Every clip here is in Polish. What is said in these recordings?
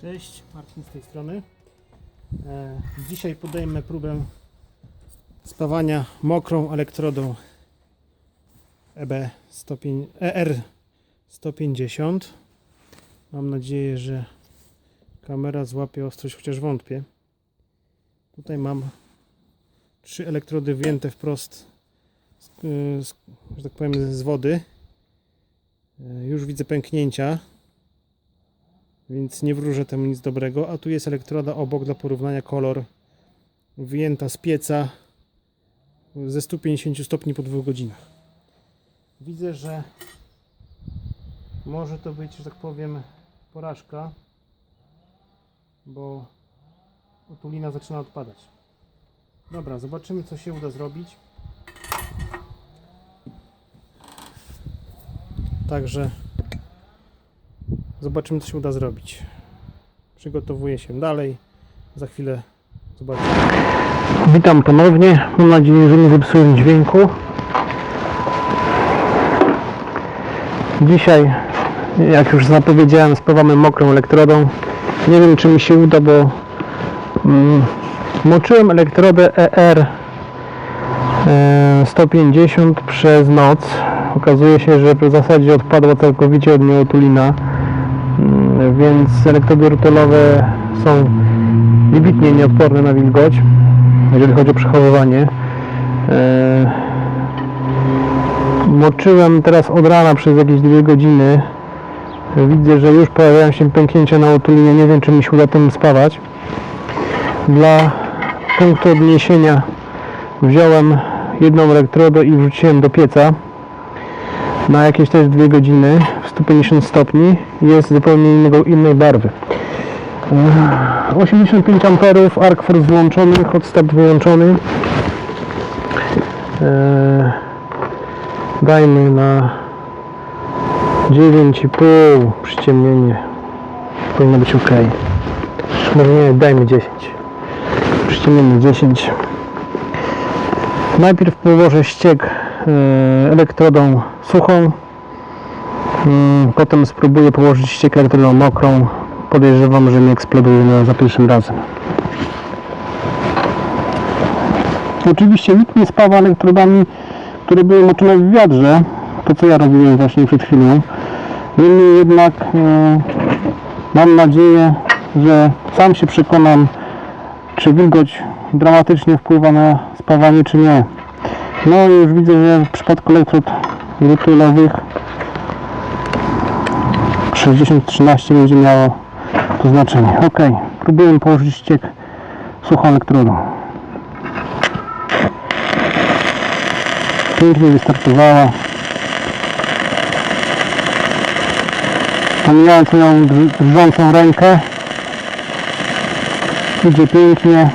Cześć, Marcin z tej strony. E, dzisiaj podejmę próbę spawania mokrą elektrodą E EB 105, ER150. Mam nadzieję, że kamera złapie ostrość, chociaż wątpię. Tutaj mam trzy elektrody wjęte wprost, z, y, z, że tak powiem, z wody. E, Już widzę pęknięcia więc nie wróżę temu nic dobrego. A tu jest elektroda obok dla porównania kolor wyjęta z pieca ze 150 stopni po dwóch godzinach. Widzę, że może to być, że tak powiem, porażka, bo otulina zaczyna odpadać. Dobra, zobaczymy co się uda zrobić. Także Zobaczymy, co się uda zrobić. Przygotowuję się dalej. Za chwilę zobaczymy. Witam ponownie. Mam nadzieję, że nie zepsułem dźwięku. Dzisiaj, jak już zapowiedziałem, spawamy mokrą elektrodą. Nie wiem, czy mi się uda, bo mm, moczyłem elektrodę ER e, 150 przez noc. Okazuje się, że w zasadzie odpadła całkowicie od niej otulina więc elektrody rutylowe są wybitnie nieodporne na wilgoć, jeżeli chodzi o przechowywanie. E, Moczyłem teraz od rana przez jakieś dwie godziny. Widzę, że już pojawiają się pęknięcia na otulinie. Nie wiem, czy mi się uda tym spawać. Dla punktu odniesienia wziąłem jedną elektrodę i wrzuciłem do pieca na jakieś też dwie godziny w 150 stopni jest zupełnie innego, innej barwy. Ech, 85 amperów, arc force włączony, hot start wyłączony. Eee, dajmy na 9,5 przyciemnienie. Powinno być ok. Może nie, dajmy 10. Przyciemnienie 10. Najpierw położę ściek e, elektrodą suchą. Mm, Potem spróbuję położyć ściek elektrodą mokrą. Podejrzewam, że mi eksploduje na, za pierwszym razem. Oczywiście nikt nie spawa elektrodami, które były moczone w wiadrze. To co ja robiłem właśnie przed chwilą. Niemniej jednak e, mam nadzieję, że sam się przekonam, czy wilgoć dramatycznie wpływa na spawanie, czy nie. No już widzę, że w przypadku elektrod rutylowych 60-13 będzie miało to znaczenie. Ok, próbuję położyć ściek suchą elektrodą. Pięknie wystartowała. Pomijając moją drż- drżącą rękę. Idzie pięknie.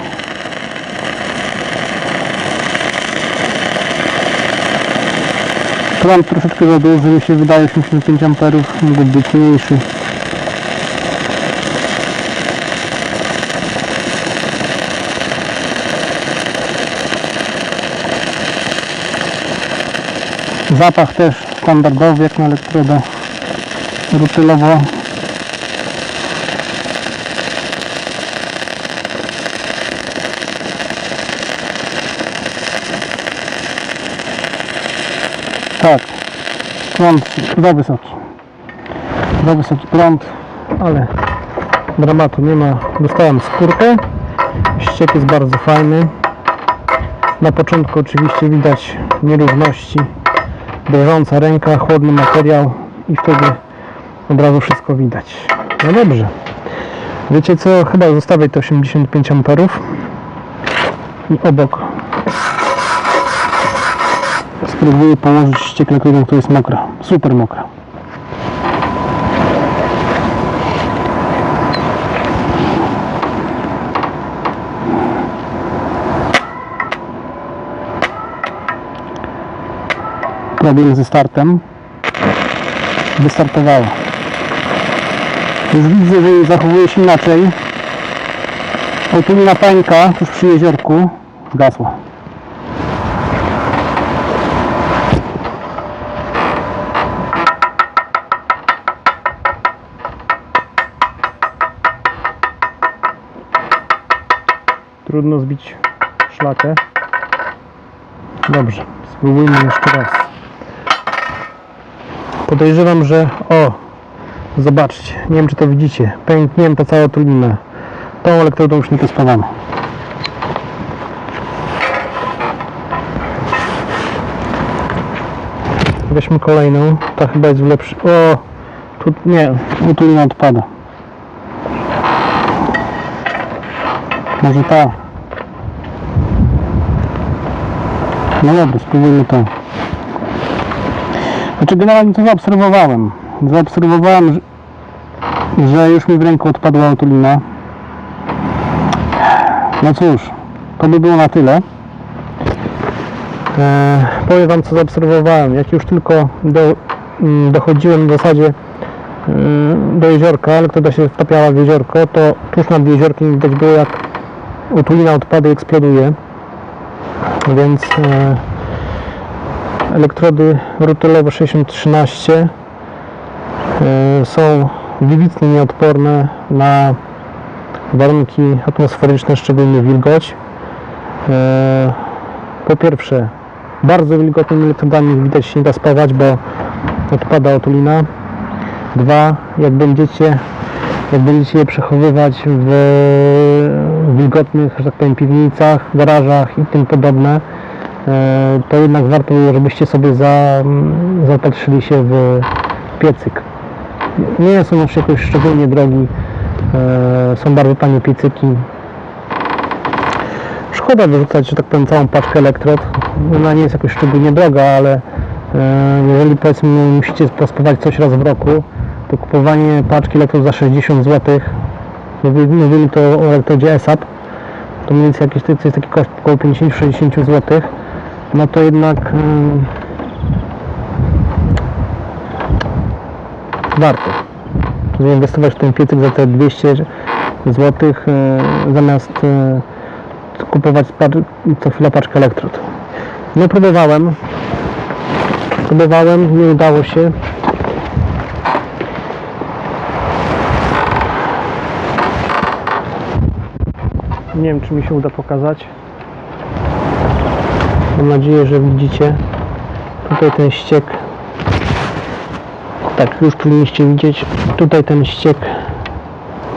Prąd troszeczkę za duży, mi się wydaje 85 amperów, mógł być mniejszy. Zapach też standardowy jak na elektrodę rutylową. Tak, prąd za wysoki. Za wysoki prąd, ale dramatu nie ma. Dostałem skórkę. Ściek jest bardzo fajny. Na początku oczywiście widać nierówności. Drżąca ręka, chłodny materiał i wtedy od razu wszystko widać. No dobrze. Wiecie co? Chyba zostawię te 85 amperów i obok spróbuję położyć ściek lekkodą, która jest mokra. Super mokra. Problem ze startem. Wystartowała. Już widzę, że zachowuje się inaczej. Otulina pańka tuż przy jeziorku zgasła. Trudno zbić szlakę. Dobrze, spróbujmy jeszcze raz. Podejrzewam, że o, zobaczcie, nie wiem czy to widzicie, pęknięta cała tulina. Tą elektrodą już nie testowano. Weźmy kolejną, ta chyba jest w lepszy... O, tu nie, tu tulina odpada. Może ta. No dobra, spróbujmy to. Znaczy generalnie to zaobserwowałem. Zaobserwowałem, że, już mi w ręku odpadła otulina. No cóż, to by było na tyle. E, powiem Wam co zaobserwowałem. Jak już tylko do, mm, dochodziłem w zasadzie mm, do jeziorka, ale która się wtapiała w jeziorko, to tuż nad jeziorkiem widać było jak otulina odpady eksploduje. Więc e, elektrody rutylowe 6013 e, są wybitnie nieodporne na warunki atmosferyczne, szczególnie wilgoć. E, po pierwsze, bardzo wilgotnymi elektrodami widać się nie da spawać, bo odpada otulina. Dwa, jak będziecie, jak będziecie je przechowywać w wilgotnych, że tak powiem, piwnicach, garażach i tym podobne, e, to jednak warto żebyście sobie za, zaopatrzyli się w piecyk. Nie są już jakoś szczególnie drogi, e, są bardzo tanie piecyki. Szkoda wyrzucać, że tak powiem, całą paczkę elektrod. Ona nie jest jakoś szczególnie droga, ale e, jeżeli powiedzmy musicie pospawać coś raz w roku, to kupowanie paczki elektrod za 60 zł, mówimy to o elektrodzie ESAP, to mniej więcej jakiś to jest taki koszt około 50-60 zł, no to jednak ym, warto. Zainwestować w ten piecyk za te 200 zł zamiast e, kupować co chwila paczkę elektrod. No próbowałem, próbowałem, nie udało się. Nie wiem, czy mi się uda pokazać. Mam nadzieję, że widzicie. Tutaj ten ściek. Tak, już powinniście widzieć. Tutaj ten ściek,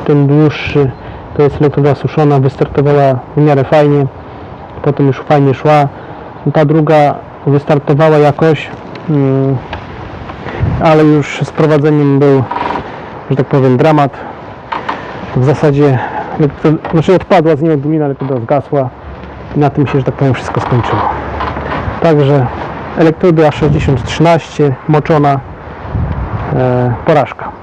ten dłuższy, to jest elektroda suszona, wystartowała w miarę fajnie. Potem już fajnie szła. Ta druga wystartowała jakoś, mm, ale już z prowadzeniem był, że tak powiem, dramat. W zasadzie, znaczy odpadła z niej odmina, ale to zgasła i na tym się, że tak powiem, wszystko skończyło. Także elektrody A6013 moczona e, porażka.